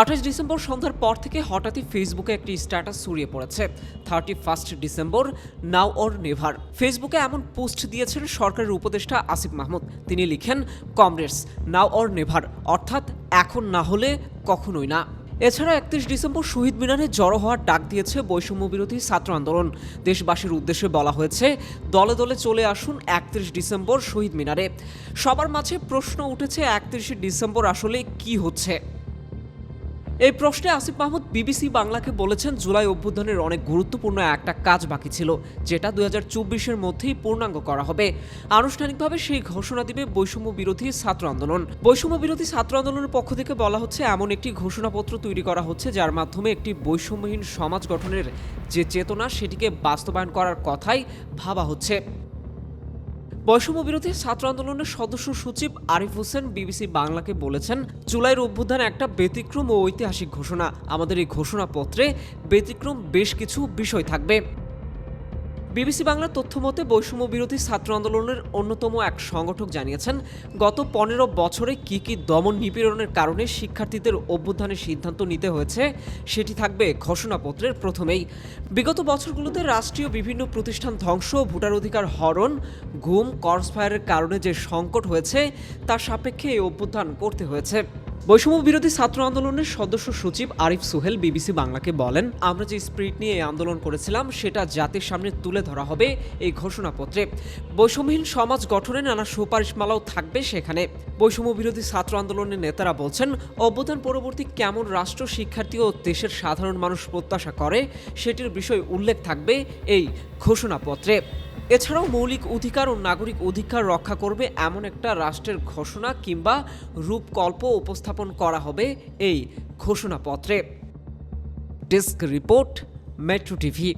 আঠাশ ডিসেম্বর সন্ধ্যার পর থেকে হঠাৎই ফেসবুকে একটি স্ট্যাটাস ছড়িয়ে পড়েছে। Thirty first December, now or never. ফেসবুকে এমন পোস্ট দিয়েছেন সরকারের উপদেষ্টা আসিফ মাহমুদ। তিনি লিখেন, কমরেডস, নাও অর নেভার, অর্থাৎ এখন না হলে কখনোই না। এছাড়া একত্রিশ ডিসেম্বর শহীদ মিনারে জড়ো হওয়ার ডাক দিয়েছে বৈষম্য বিরোধী ছাত্র আন্দোলন। দেশবাসীর উদ্দেশ্যে বলা হয়েছে, দলে দলে চলে আসুন একত্রিশ ডিসেম্বর শহীদ মিনারে। সবার মাঝে প্রশ্ন উঠেছে, একত্রিশে ডিসেম্বর আসলে কি হচ্ছে? এই প্রশ্নে আসিফ মাহমুদ বিবিসি বাংলাকে বলেছেন, জুলাই অভ্যুত্থানের অনেক গুরুত্বপূর্ণ একটা কাজ বাকি ছিল, যেটা দুই হাজার চব্বিশের মধ্যেই পূর্ণাঙ্গ করা হবে। আনুষ্ঠানিকভাবে সেই ঘোষণা দিবে বৈষম্য বিরোধী ছাত্র আন্দোলন। বৈষম্য বিরোধী ছাত্র আন্দোলনের পক্ষ থেকে বলা হচ্ছে, এমন একটি ঘোষণাপত্র তৈরি করা হচ্ছে, যার মাধ্যমে একটি বৈষম্যহীন সমাজ গঠনের যে চেতনা, সেটিকে বাস্তবায়ন করার কথাই ভাবা হচ্ছে। বৈষম্য বিরোধী ছাত্র আন্দোলনের সদস্য সচিব আরিফ হোসেন বিবিসি বাংলাকে বলেছেন, জুলাইয়ের অভ্যুত্থান একটা ব্যতিক্রম ও ঐতিহাসিক ঘোষণা। আমাদের এই ঘোষণাপত্রে ব্যতিক্রম বেশ কিছু বিষয় থাকবে। বিবিসি বাংলার তথ্য মতে, বৈষম্য বিরোধী ছাত্র আন্দোলনের অন্যতম এক সংগঠক জানিয়েছেন, গত পনেরো বছরে কি কি দমন নিপীড়নের কারণে শিক্ষার্থীদের অভ্যুত্থানের সিদ্ধান্ত নিতে হয়েছে, সেটি থাকবে ঘোষণাপত্রের প্রথমেই। বিগত বছরগুলোতে রাষ্ট্রীয় বিভিন্ন প্রতিষ্ঠান ধ্বংস, ভোটার অধিকার হরণ, ঘুম, কর্সফায়ারের কারণে যে সংকট হয়েছে, তার সাপেক্ষে এই অভ্যুত্থান করতে হয়েছে। বৈষম্য বিরোধী ছাত্র আন্দোলনের সদস্য সচিব আরিফ সোহেল বিবিসি বাংলাকে বলেন, আমরা যে স্পিরিট নিয়ে এই আন্দোলন করেছিলাম, সেটা জাতির সামনে তুলে ধরা হবে এই ঘোষণাপত্রে। বৈষম্যহীন সমাজ গঠনে নানা সুপারিশমালাও থাকবে সেখানে। বৈষম্য বিরোধী ছাত্র আন্দোলনের নেতারা বলছেন অভ্যুত্থান পরবর্তী কেমন রাষ্ট্র, শিক্ষার্থী ও দেশের সাধারণ মানুষ প্রত্যাশা করে, সেটির বিষয় উল্লেখ থাকবে এই ঘোষণাপত্রে। এছাড়াও মৌলিক অধিকার ও নাগরিক অধিকার রক্ষা করবে এমন একটা রাষ্ট্রের ঘোষণা কিংবা রূপকল্প উপস্থাপন করা হবে এই ঘোষণাপত্রে। Desk report, metro TV.